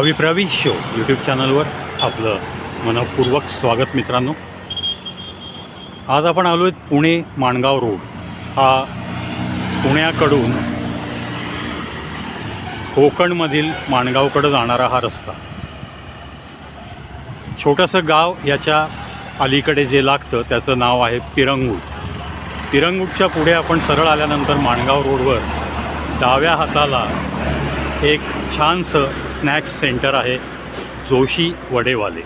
कवी प्रवीश show YouTube चॅनलवर आपलं मनपूर्वक स्वागत मित्रांनो. आज आपण आलो आहेत पुणे माणगाव रोड. हा पुण्याकडून कोकणमधील माणगावकडं जाणारा हा रस्ता. छोटंसं गाव याच्या अलीकडे जे लागतं त्याचं नाव आहे पिरंगूट. पिरंगूटच्या पुढे आपण सरळ आल्यानंतर माणगाव रोडवर डाव्या हाताला एक छानसं स्नॅक्स सेंटर आहे जोशी वडेवाले.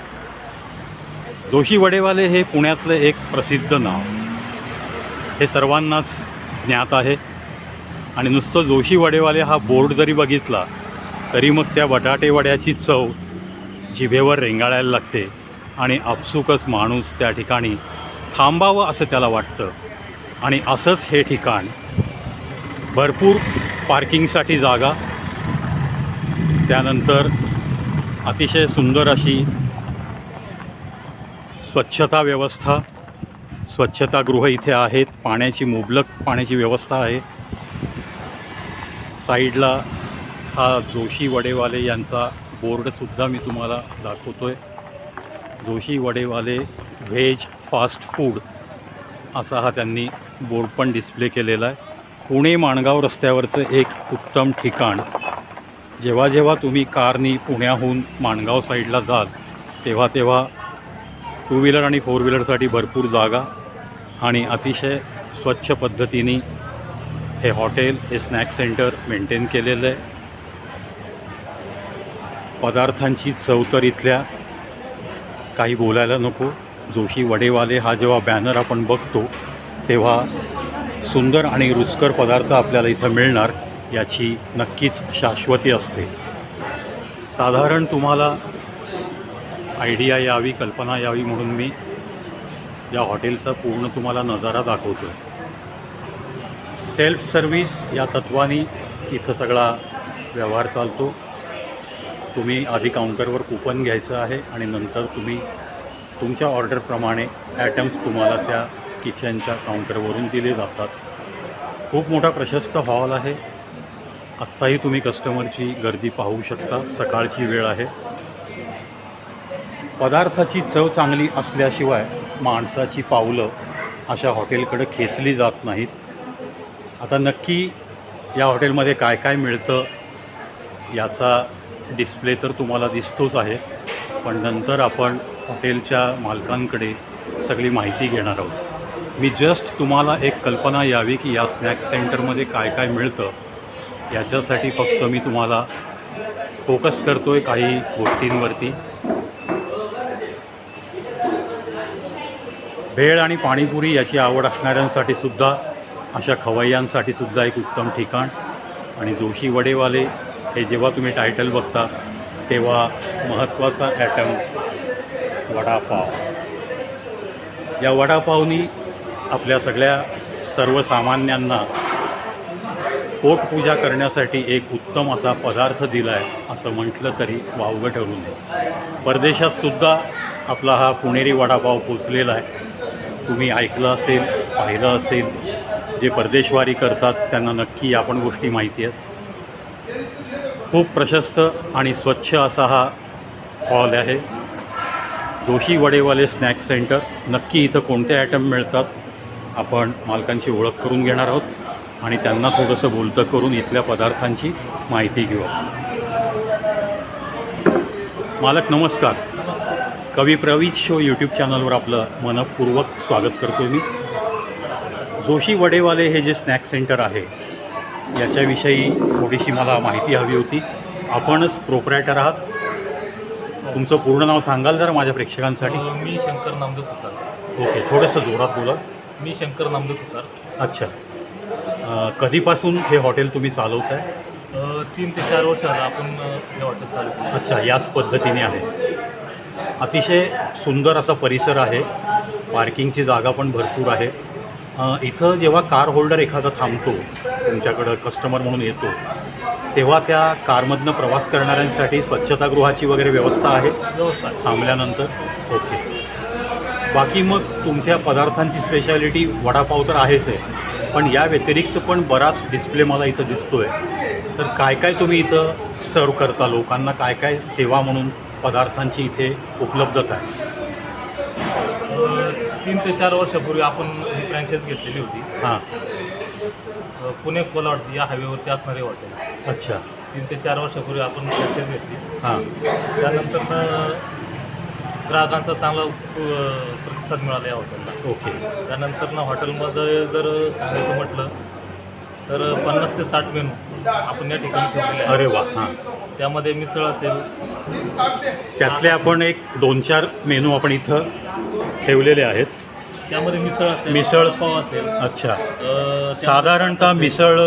जोशी वडेवाले हे पुण्यातलं एक प्रसिद्ध नाव. हे सर्वांनाच ज्ञात आहे. आणि नुसतं जोशी वडेवाले हा बोर्ड जरी बघितला तरी मग त्या बटाटे वड्याची चव जिभेवर रेंगाळायला लागते आणि आपसुकच माणूस त्या ठिकाणी थांबावं असं त्याला वाटतं. आणि असंच हे ठिकाण भरपूर पार्किंगसाठी जागा त्यानंतर अतिशय सुंदर अशी स्वच्छता व्यवस्था स्वच्छतागृह इथे आहेत पाण्याची मुबलक पाण्याची व्यवस्था आहे. साईडला हा जोशी वडेवाले यांचा बोर्डसुद्धा मी तुम्हाला दाखवतो आहे Joshi Vadewale veg fast food असा हा त्यांनी बोर्ड पण डिस्प्ले केलेला आहे. पुणे माणगाव रस्त्यावरचं एक उत्तम ठिकाण. जेव्हा जेव्हा तुम्ही कारनी पुण्याहून माणगाव साईडला जाल तेव्हा तेव्हा टू व्हीलर आणि फोर व्हीलरसाठी भरपूर जागा आणि अतिशय स्वच्छ पद्धतीने हे हॉटेल हे स्नॅक सेंटर मेंटेन केलेलं आहे. पदार्थांची चव तर इथल्या काही बोलायला नको. जोशी वडेवाले हा जेव्हा बॅनर आपण बघतो तेव्हा सुंदर आणि रुचकर पदार्थ आपल्याला इथं मिळणार. याची नक्कीच शाश्वती असते. साधारण तुम्हाला आयडिया यावी कल्पना यावी म्हणून मी या हॉटेलचा पूर्ण तुम्हाला नजारा दाखवतो सेल्फ सर्व्हिस या तत्वाने इथं सगळा व्यवहार चालतो. तुम्ही आधी काउंटरवर कुपन घ्यायचं आहे आणि नंतर तुम्ही तुमच्या ऑर्डरप्रमाणे ॲटम्स तुम्हाला त्या किचनच्या काउंटरवरून दिले जातात. खूप मोठा प्रशस्त हॉल आहे. आत्ताही तुम्ही कस्टमरची गर्दी पाहू शकता. सकाळची वेळ आहे. पदार्थाची चव चांगली असल्याशिवाय माणसाची पावलं अशा हॉटेलकडे खेचली जात नाहीत. आता नक्की या हॉटेलमध्ये काय काय मिळतं याचा डिस्प्ले तर तुम्हाला दिसतोच आहे. पण नंतर आपण हॉटेलच्या मालकांकडे सगळी माहिती घेणार आहोत. मी जस्ट तुम्हाला एक कल्पना यावी की या स्नॅक्स सेंटरमध्ये काय काय मिळतं. याच्यासाठी फक्त मी तुम्हाला फोकस करतो आहे काही गोष्टींवरती. भेळ आणि पाणीपुरी याची आवड असणाऱ्यांसाठी सुद्धा अशा खवय्यांसाठी सुद्धा एक उत्तम ठिकाण. आणि जोशी वडेवाले हे जेव्हा तुम्ही टायटल बघता तेव्हा महत्त्वाचा ॲटम वडापाव. या वडापावनी आपल्या सगळ्या सर्वसामान्यांना पोटपूजा करण्यासाठी एक उत्तम असा पदार्थ दिला आहे असं म्हटलं तरी वावगं ठरू नये. परदेशात सुद्धा आपला हा पुणेरी वडापाव पोचलेला आहे. तुम्ही ऐकलं असेल पाहिलं असेल जे परदेशवारी करतात त्यांना नक्की या पण गोष्टी माहिती आहेत. खूप प्रशस्त आणि स्वच्छ असा हा हॉल आहे. Joshi Vadewale snack centre. नक्की इथं कोणते आयटम मिळतात आपण मालकांची ओळख करून घेणार आहोत. आणि त्यांना थोडंसं बोलतं करून इथल्या पदार्थांची माहिती घेऊ मालक नमस्कार. कवी प्रवीश शो यूट्यूब चॅनलवर आपलं मनपूर्वक स्वागत करतो मी. जोशी वडेवाले हे जे स्नॅक सेंटर आहे याच्याविषयी थोडीशी मला माहिती हवी होती. आपणच प्रोपरायटर आहात. तुमचं पूर्ण नाव सांगाल जरा माझ्या प्रेक्षकांसाठी? मी शंकर नामदेव सुतार. ओके थोडंसं जोरात बोला. मी शंकर नामदेव सुतार. अच्छा. कधीपासून हे हॉटेल तुम्ही चालवताय? अ, तीन ते चार वर्ष झालं आपण हे हॉटेल चालू केलं अच्छा याच पद्धतीने आहे. अतिशय सुंदर असा परिसर आहे. पार्किंगची जागा पण भरपूर आहे. इथं जेव्हा कार होल्डर एखादा थांबतो तुमच्याकडं कस्टमर म्हणून येतो तेव्हा त्या कारमधनं प्रवास करणाऱ्यांसाठी स्वच्छतागृहाची वगैरे व्यवस्था आहे? व्यवस्था आहे. थांबल्यानंतर? ओके. बाकी मग तुमच्या पदार्थांची स्पेशालिटी वडापाव तर आहेच आहे. पण या व्यतिरिक्त पण बराच डिस्प्ले मला इथं दिसतो आहे तर काय काय तुम्ही इथं सर्व करता? लोकांना काय काय सेवा म्हणून पदार्थांची इथे उपलब्धता आहे? तीन ते चार वर्षापूर्वी आपण ही फ्रँचाईज घेतलेली होती. हां. अ, पुणे कोलाड या हायवेवरती असणारे हॉटेल अच्छा. तीन ते चार वर्षापूर्वी आपण फ्रँचाईज घेतली. हां. त्यानंतर ग्राहकांचा चांगला प्रतिसाद मिळाला या हॉटेलला ओके. त्यानंतर ना हॉटेलमध्ये जर सांगायचं म्हटलं तर पन्नास ते साठ मेनू आपण या ठिकाणी ठेवलेले आहे अरे वा हां. त्यामध्ये मिसळ असेल. त्यातले आपण एक दोन चार मेनू आपण इथं ठेवलेले आहेत. त्यामध्ये मिसळ असेल मिसळ. पाव असेल. अच्छा. साधारणतः. मिसळ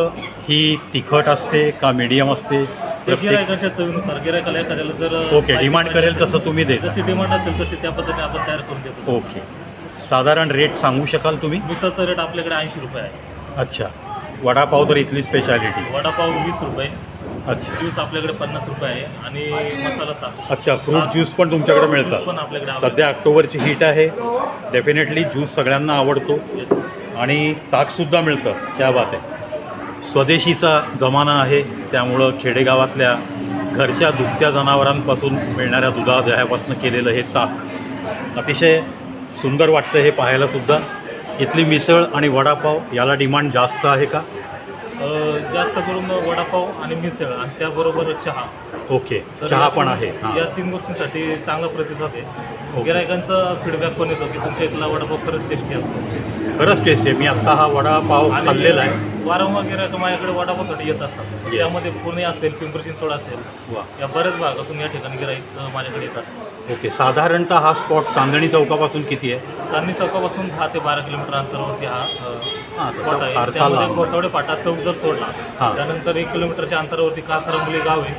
ही तिखट असते का मीडियम असते? गिरायकाच्या चवीनुसार गिरायकाला एखाद्याला जर ओके डिमांड करेल तसं तुम्ही देता. जशी डिमांड असेल तशी त्या पद्धतीने आपण तयार करून देतो. ओके. साधारण रेट सांगू शकाल तुम्ही? मिसळचा रेट आपल्याकडे ऐंशी रुपये आहे. अच्छा. वडापाव तर इथली स्पेशालिटी वडापाव वीस रुपये. अच्छा. ज्यूस आपल्याकडे पन्नास रुपये आहे आणि मसाला ताक. अच्छा फ्रूट ज्यूस पण तुमच्याकडे मिळतात. पण आपल्याकडे सध्या ऑक्टोबरची हीट आहे. डेफिनेटली ज्यूस सगळ्यांना आवडतो. आणि ताकसुद्धा मिळतं. क्या बात आहे. स्वदेशीचा जमाना आहे त्यामुळं खेडेगावातल्या घरच्या दुभत्या जनावरांपासून मिळणाऱ्या दुधादह्यापासून केलेलं हे ताक. अतिशय सुंदर वाटतं हे पाहायलासुद्धा इथली मिसळ आणि वडापाव याला डिमांड जास्त आहे का? जास्त करून वडापाव आणि मिसळ आणि त्याबरोबर चहा. ओके. तर चहा पण आहे. हां. या तीन गोष्टींसाठी चांगला प्रतिसाद आहे. गिरायकांचा फीडबॅक पण येतो की तुमच्या इथला वडापाव खरंच टेस्टी असतो. खरंच टेस्ट आहे. मी आत्ता हा वडापाव आणि खाल्लेला आहे. वारंवार गिरायक माझ्याकडे वडापावसाठी येत असतात. Yes. त्यामध्ये पुणे असेल पिंपरी चिंचवड असेल वा. या बऱ्याच भागातून या ठिकाणी गिराईक माझ्याकडे येत असतात. ओके. साधारणतः हा स्पॉट चांदणी चौकापासून किती आहे? चांदणी चौकापासून दहा ते बारा किलोमीटर अंतरावरती हा हां, तसा स्पॉट आहे. फारसा त्यामध्ये लांब. कोटवडे फाटा चौक जर सोडला हां. त्यानंतर एक किलोमीटरच्या अंतरावरती कासारामुली गाव आहे.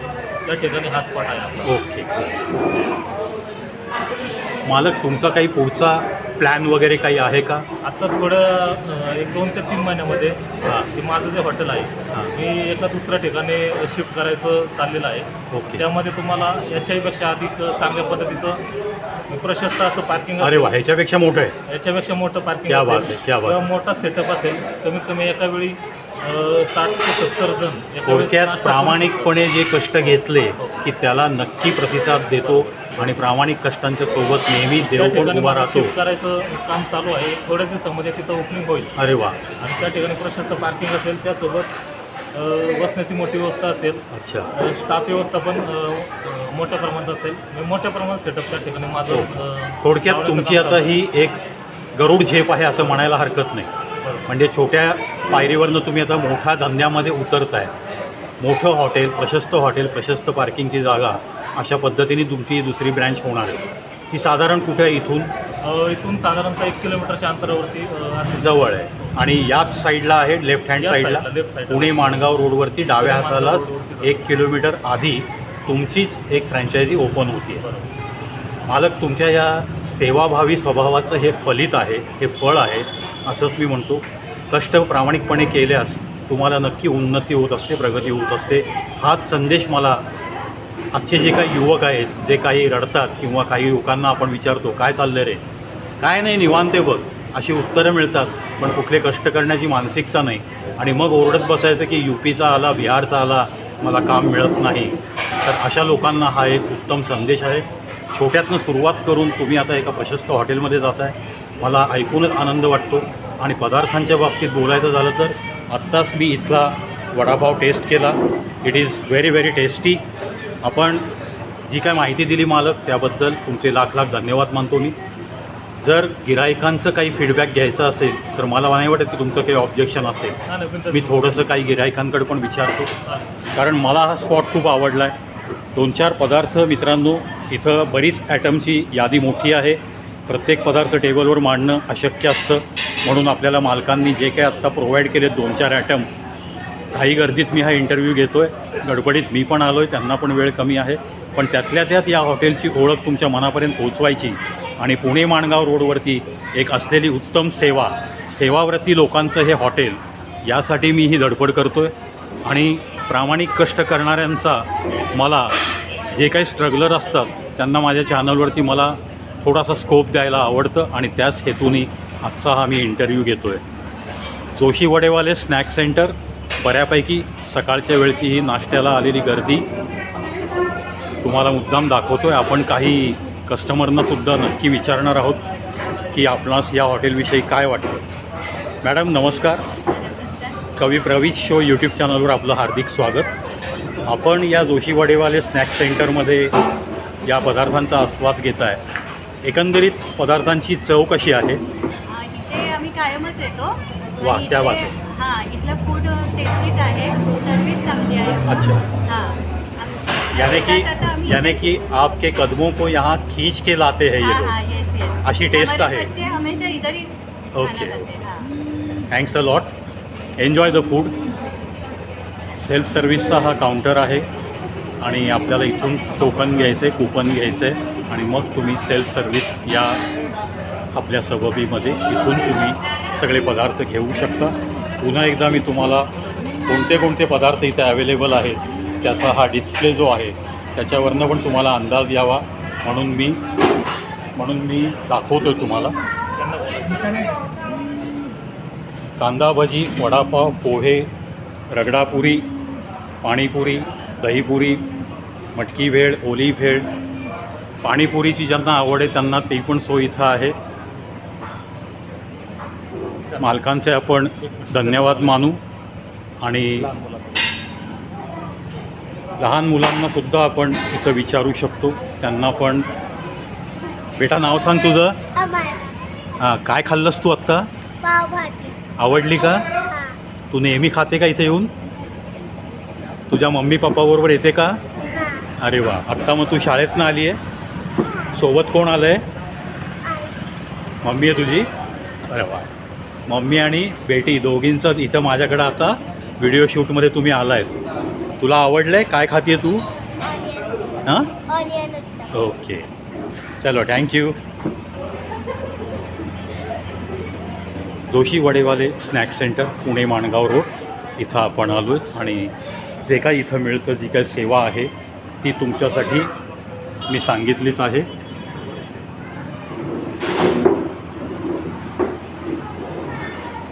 त्या ठिकाणी हा स्पॉट आहे आपला. ओके. मालक तुमचा काही पुढचा प्लॅन वगैरे काही आहे का? आता थोडं अं, एक दोन ते तीन महिन्यामध्ये हां. माझं जे हॉटेल आहे हां. मी एका दुसऱ्या ठिकाणी शिफ्ट करायचं चाललेलं आहे. ओके. त्यामध्ये तुम्हाला याच्याहीपेक्षा अधिक चांगल्या पद्धतीचं प्रशस्त असं पार्किंग अरे वा ह्याच्यापेक्षा मोठं आहे. याच्यापेक्षा मोठं पार्किंग क्या बात असेल आहे, क्या बात किंवा मोठा सेटअप असेल कमीत कमी एका वेळी साठ ते सत्तर जण. थोडक्यात प्रामाणिकपणे जे कष्ट घेतले की त्याला नक्की प्रतिसाद देतो आणि प्रामाणिक कष्टांच्या सोबत नेहमी शकतो. त्या देव पण ठिकाणी उभा राहतो. करायचं काम चालू आहे. थोड्याच दिवसामध्ये तिथं ओपनिंग होईल. अरे वा. आणि त्या ठिकाणी प्रशस्त पार्किंग असेल त्यासोबत अ, बसण्याची मोठी व्यवस्था असेल. अच्छा. अ, स्टाफ व्यवस्था पण अ, मोठ्या प्रमाणात असेल. मी मोठ्या प्रमाणात सेटअप त्या ठिकाणी माझं अ, थोडक्यात लावण्याचं तुमची काम आता चालू ही एक गरुड झेप आहे असं म्हणायला हरकत नाही. म्हणजे छोट्या पायरीवरनं तुम्ही आता मोठ्या धंद्यामध्ये उतरताय. मोठं हॉटेल प्रशस्त हॉटेल प्रशस्त पार्किंगची जागा अशा पद्धतीने तुमची दुसरी ब्रँच होणार आहे. ही साधारण कुठे आहे इथून? इथून साधारणतः एक किलोमीटरच्या अंतरावरती. जवळ आहे. आणि याच साईडला आहे लेफ्ट हँड साईडला. पुणे माणगाव रोडवरती डाव्या हातालाच एक किलोमीटर आधी तुमचीच एक फ्रँचायझी ओपन होती मालक तुमच्या या सेवाभावी स्वभावाचं हे फलित आहे हे फळ आहे असंच मी म्हणतो. कष्ट प्रामाणिकपणे केल्यास तुम्हाला नक्की उन्नती होत असते प्रगती होत असते. हाच संदेश मला आजचे जे काही युवक आहेत जे काही रडतात किंवा काही लोकांना आपण विचारतो काय चाललं रे? काय नाही निवांते बघ. अशी उत्तरं मिळतात पण कुठले कष्ट करण्याची मानसिकता नाही. आणि मग ओरडत बसायचं की यू पीचा आला बिहारचा आला मला काम मिळत नाही. तर अशा लोकांना हा एक उत्तम संदेश आहे. छोट्यातनं सुरुवात करून तुम्ही आता एका प्रशस्त हॉटेलमध्ये जात आहे मला ऐकूनच आनंद वाटतो. आणि पदार्थांच्या बाबतीत बोलायचं झालं तर आत्ताच मी इथला वडापाव टेस्ट केला. It is very very tasty आपण जी काय माहिती दिली मालक त्याबद्दल तुमचे लाख लाख धन्यवाद मानतो मी. जर गिरायकांचं काही फीडबॅक घ्यायचा असेल तर मला नाही वाटत की तुमचं काही ऑब्जेक्शन असेल. मी थोडंसं काही गिरायकांकडे पण विचारतो. कारण मला हा स्पॉट खूप आवडला आहे दोन चार पदार्थ मित्रांनो इथं बरीच ॲटमची यादी मोठी आहे. प्रत्येक पदार्थ टेबलवर मांडणं अशक्य असतं. म्हणून आपल्याला मालकांनी जे काही आत्ता प्रोव्हाइड केले दोन चार ॲटम काही गर्दीत मी हा इंटरव्ह्यू घेतो आहे गडबडीत मी पण आलो आहे त्यांना पण वेळ कमी आहे. पण त्यातल्या त्यात या हॉटेलची ओळख तुमच्या मनापर्यंत पोहोचवायची आणि पुणे माणगाव रोडवरती एक असलेली उत्तम सेवा सेवाव्रती लोकांचं हे हॉटेल यासाठी मी ही धडपड करतो आहे आणि प्रामाणिक कष्ट करणाऱ्यांचा मला जे काही स्ट्रगलर असतात त्यांना माझ्या चॅनलवरती मला थोडासा स्कोप द्यायला आवडतं आणि त्याच हेतूने आजचा हा मी इंटरव्ह्यू घेतो आहे जोशी वडेवाले स्नॅक सेंटर बऱ्यापैकी सकाळच्या वेळची ही नाश्त्याला आलेली गर्दी. तुम्हाला मुद्दाम दाखवतो आहे आपण काही कस्टमरनासुद्धा नक्की विचारणार आहोत की आपणास या हॉटेलविषयी काय वाटतं. मॅडम नमस्कार. कवी प्रवीश शो यूट्यूब चॅनलवर आपलं हार्दिक स्वागत. आपण या जोशी वडेवाले स्नॅक सेंटरमध्ये या पदार्थांचा आस्वाद घेत आहे एकंदरीत पदार्थांची चव कशी आहे? हा, इथे आम्ही कायमच येतो. वा, बात. आहे. हा इथलं फूड टेस्टीच आहे. सर्विस चांगली आहे. अच्छा. हा. यानी कि यानी कि आपके कदमों को यहाँ खींच के लाते हैं ये लोग. अशी taste आहे. हमेशा इधर ही okay. Thanks a lot enjoy the food self सर्व्हिसचा हा काउंटर आहे. आणि आपल्याला इथून टोकन घ्यायचं आहे कुपन घ्यायचं. आहे आणि मग तुम्ही सेल्फ सर्व्हिस या आपल्या सबबीमध्ये इथून तुम्ही सगळे पदार्थ घेऊ शकता. पुन्हा एकदा मी तुम्हाला कोणते कोणते पदार्थ इथे अवेलेबल आहेत त्याचा हा डिस्प्ले जो आहे त्याच्यावरनं पण तुम्हाला अंदाज यावा. म्हणून मी म्हणून मी दाखवतो तुम्हाला. कांदा भजी वडापाव पोहे रगडापुरी पाणीपुरी दहीपुरी मटकी भेळ ओली भेळ. पाणीपुरीची ज्यांना आवड आहे त्यांना ती पण सोय इथं आहे. मालकांचे आपण धन्यवाद मानू आणि लहान मुलांना सुद्धा आपण इथं विचारू शकतो. त्यांना पण. बेटा नाव सांग तुझं. हां काय खाल्लंस तू आत्ता? पावभाजी. आवडली का? तू नेहमी खाते का इथे येऊन? तुझ्या मम्मी पप्पाबरोबर येते का? अरे वा आत्ता मग तू शाळेतनं आली आहे सोबत कोण आलं आहे मम्मी आहे तुझी? अरे वा. मम्मी आणि बेटी दोघींचं इथं माझ्याकडं आता व्हिडिओ शूटमध्ये तुम्ही आला आहेत तुला आवडलं आहे काय खाते तू? हां? ओके चलो thank you Joshi Vadewale snack centre Pune Mangaon road इथं आपण आलो आहेत. आणि जे काही इथं मिळतं जी काही सेवा आहे ती तुमच्यासाठी मी सांगितलीच आहे.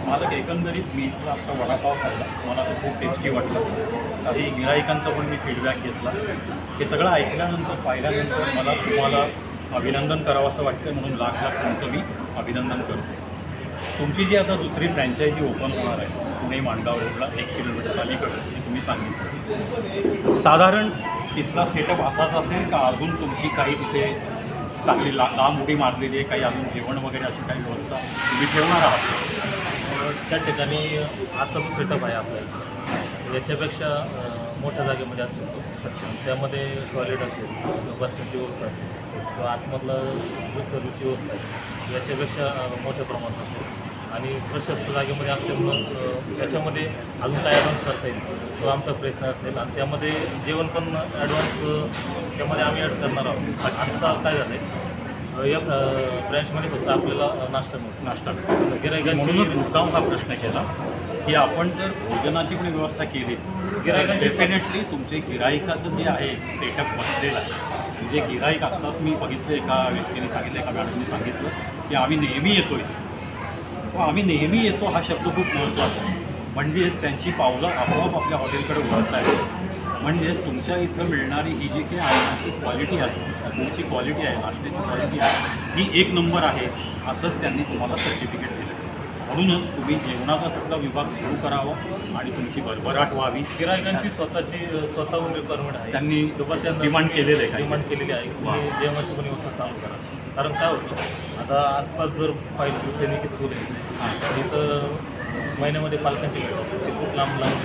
मला एकंदरीत मी इथला आपला वडापाव खाल्ला. मला तो खूप टेस्टी वाटला. काही गिराहिकांचा पण मी फीडबॅक घेतला. हे सगळं ऐकल्यानंतर पाहिल्यानंतर मला तुम्हाला अभिनंदन करावं असं वाटतं म्हणून लाख लाख तुमचं मी अभिनंदन करतो. तुमची जी आता दुसरी फ्रँचायझी ओपन होणार आहे पुणे माणगाव रोडला एक किलोमीटर अलीकडं तुम्ही सांगितलं. साधारण तिथला सेटअप असाच असेल का अजून तुमची काही तिथे चांगली ला लांब उडी मारलेली आहे काही अजून जेवण वगैरे अशी काही व्यवस्था तुम्ही ठेवणार आहात? त्या ठिकाणी आताचं सेटअप आहे आपल्या इथे. याच्यापेक्षा मोठ्या जागेमध्ये असेल त्यामध्ये टॉयलेट असेल बसण्याची व्यवस्था असेल. किंवा आतमधलं जो सर्विसची व्यवस्था आहे याच्यापेक्षा मोठ्या प्रमाणात असेल आणि प्रशस्त जागेमध्ये असल्यामुळं त्याच्यामध्ये अजून काय ॲडव्हान्स करता येईल. तो आमचा प्रयत्न असेल. आणि त्यामध्ये जेवण पण ॲडव्हान्स त्यामध्ये आम्ही ॲड करणार आहोत. आत्ता काय झालं आहे या ब्रँचमध्ये फक्त आपल्याला नाश्ता मिळतो. नाश्ता म्हणूनच गिरायकांची मुद्दाम हा प्रश्न केला की आपण जर भोजनाची पण व्यवस्था केली गिरायकांची- डेफिनेटली तुमचे गिरायकाचं जे आहे सेटअप बसलेलं आहे. म्हणजे गिराईक आत्ताच मी बघितलं एका व्यक्तीने सांगितलं एका मॅडमने सांगितलं की आम्ही नेहमी येतोय. आहे आम्ही नेहमी येतो हा शब्द खूप महत्त्वाचा आहे. म्हणजेच त्यांची पावलं आपोआप आपल्या हॉटेलकडे उघडत आहेत म्हणजेच तुमच्या इथं मिळणारी ही जी काही अन्नाची क्वालिटी आहे तुमची क्वालिटी आहे नाश्त्याची क्वालिटी आहे ही एक नंबर आहे असंच त्यांनी तुम्हाला सर्टिफिकेट दिलं. म्हणूनच तुम्ही जेवणाचा सुद्धा विभाग सुरू करावा आणि तुमची भरभराट व्हावी. गिरायकांची स्वतःची अ, स्वतःहून रिक्वायरमेंट आहे. त्यांनी त्यांना डिमांड केलेलं आहे? डिमांड केलेली आहे की जेवणाची पण व्यवस्था चालू करा. कारण काय होतं आता आसपास जर पाहिलं तर सैनिकी स्कूल आहे. तर इथं महिन्यामध्ये पालकांची भेट असते. ते खूप लांब लांब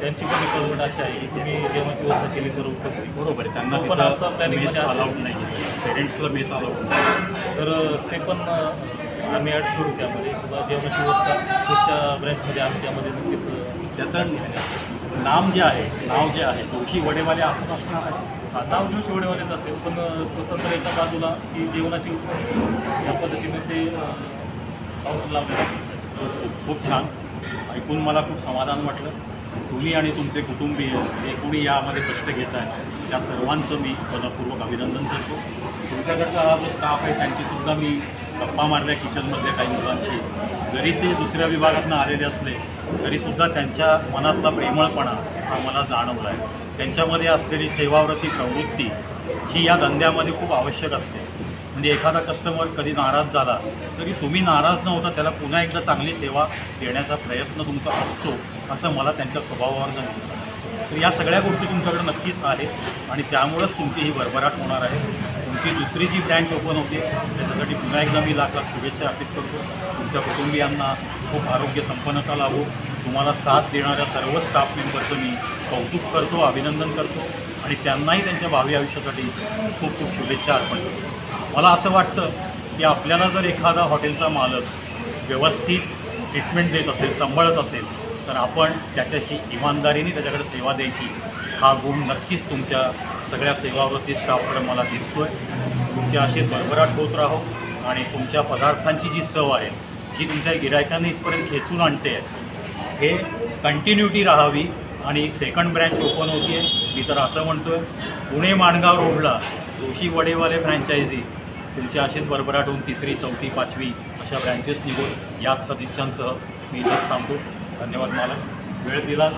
त्यांची पण रिक्वायरमेंट अशी आहे की तुम्ही जेवणाची व्यवस्था केली तर होईल. बरोबर आहे. त्यांना पण आमचा असेल. अलाउड नाही पेरेंट्सला मेस अलाउड नाही तर ते पण आम्ही ॲड करू त्यामध्ये. किंवा जेवणाची व्यवस्था पुढच्या ब्रँचमध्ये आम्ही त्यामध्ये नक्कीच त्याचं नाम जे आहे नाव जे आहे जोशी वडेवाले असंच असणार आहे. हा, नाव जोशी वडेवालेच असेल पण स्वतंत्र एका बाजूला की जेवणाची या पद्धतीने ते पाऊस लावलेलं असेल खूप छान. ऐकून मला खूप समाधान वाटलं. तुम्ही आणि तुमचे कुटुंबीय जे कोणी यामध्ये कष्ट घेत आहेत त्या सर्वांचं मी मनपूर्वक अभिनंदन करतो. तुमच्याकडचा हा जो स्टाफ आहे त्यांची सुद्धा मी गप्पा मारल्या किचनमधल्या काही मुलांशी. जरी ते दुसऱ्या विभागातनं आलेले असले तरीसुद्धा त्यांच्या मनातला प्रेमळपणा हा मला जाणवला आहे त्यांच्यामध्ये असलेली सेवाव्रती प्रवृत्ती जी या धंद्यामध्ये खूप आवश्यक असते. म्हणजे एखादा कस्टमर कधी नाराज झाला तरी तुम्ही नाराज न होता त्याला पुन्हा एकदा चांगली सेवा देण्याचा प्रयत्न तुमचा असतो असं मला त्यांच्या स्वभावावरनं दिसतं. तर या सगळ्या गोष्टी तुमच्याकडे नक्कीच आहेत आणि त्यामुळंच तुमची ही भरभराट होणार आहे. तुमची दुसरी जी ब्रँच ओपन होते त्याच्यासाठी पुन्हा एकदा मी लाख लाख शुभेच्छा अर्पित करतो. तुमच्या कुटुंबियांना खूप आरोग्य संपन्नता लाभो. तुम्हाला साथ देणाऱ्या सर्व स्टाफ मेंबरचं मी कौतुक करतो अभिनंदन करतो आणि त्यांनाही त्यांच्या भावी आयुष्यासाठी खूप खूप शुभेच्छा अर्पण करतो. मला असं वाटतं की आपल्याला जर एखादा हॉटेलचा मालक व्यवस्थित ट्रीटमेंट देत असेल सांभाळत असेल तर आपण त्याच्याशी इमानदारीने त्याच्याकडे सेवा द्यायची हा गुण नक्कीच तुमच्या सगळ्या सेवावरती स्टाफकडे मला दिसतो आहे तुमचे असे भरभराट होत राहो आणि तुमच्या पदार्थांची जी चव आहे जी तुमच्या गिरायकांना इथपर्यंत खेचून आणते हे कंटिन्युटी राहावी आणि सेकंड ब्रँच ओपन होती आहे मी तर असं म्हणतो आहे पुणे माणगाव रोडला जोशी वडेवाले फ्रँचायझी तुमच्या असेच भरभराट होऊन तिसरी चौथी पाचवी अशा ब्रँचेस निघून याच सदिच्छांसह मी इथेच थांबतो. धन्यवाद मला वेळ दिला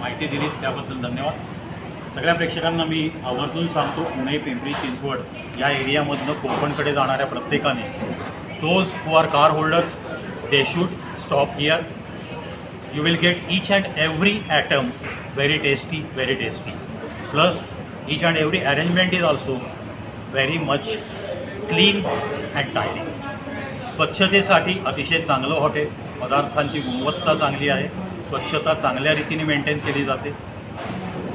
माहिती दिली त्याबद्दल धन्यवाद. सगळ्या प्रेक्षकांना मी आवर्जून सांगतो पुणे पिंपरी चिंचवड या एरियामधनं कोकणकडे जाणाऱ्या प्रत्येकाने those who are car holders they should stop here you will get each and every item very tasty very tasty plus each and every arrangement is also very much clean and tiring स्वच्छतेसाठी अतिशय चांगलं hotel पदार्थांची गुणवत्ता चांगली आहे. स्वच्छता चांगल्या रीतीने मेंटेन केली जाते.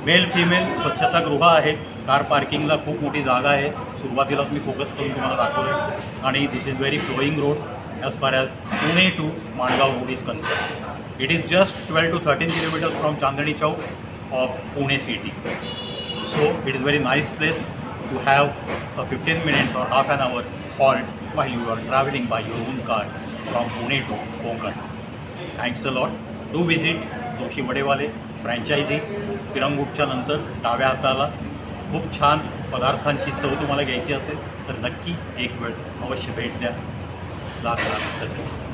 मेल फिमेल स्वच्छतागृह आहेत. कार पार्किंगला खूप मोठी जागा आहे. सुरुवातीलाच मी फोकस करून तुम्हाला दाखवलं. आणि this is very flowing road as far as Pune to Mangaon road is concern it is just twelve to thirteen kilometres from Chandni Chowk of Pune city So it is very nice place to have a 15 minutes or half an hour halt why you are travelling by your own car from Pune to Konkan thanks a lot Do visit Joshi Vadewale franchise पिरंगुटच्या नंतर डाव्या हाताला. खूप छान पदार्थांची चव तुम्हाला घ्यायची असेल तर नक्की एक वेळ अवश्य भेट द्या. लाख लाख धन्यवाद.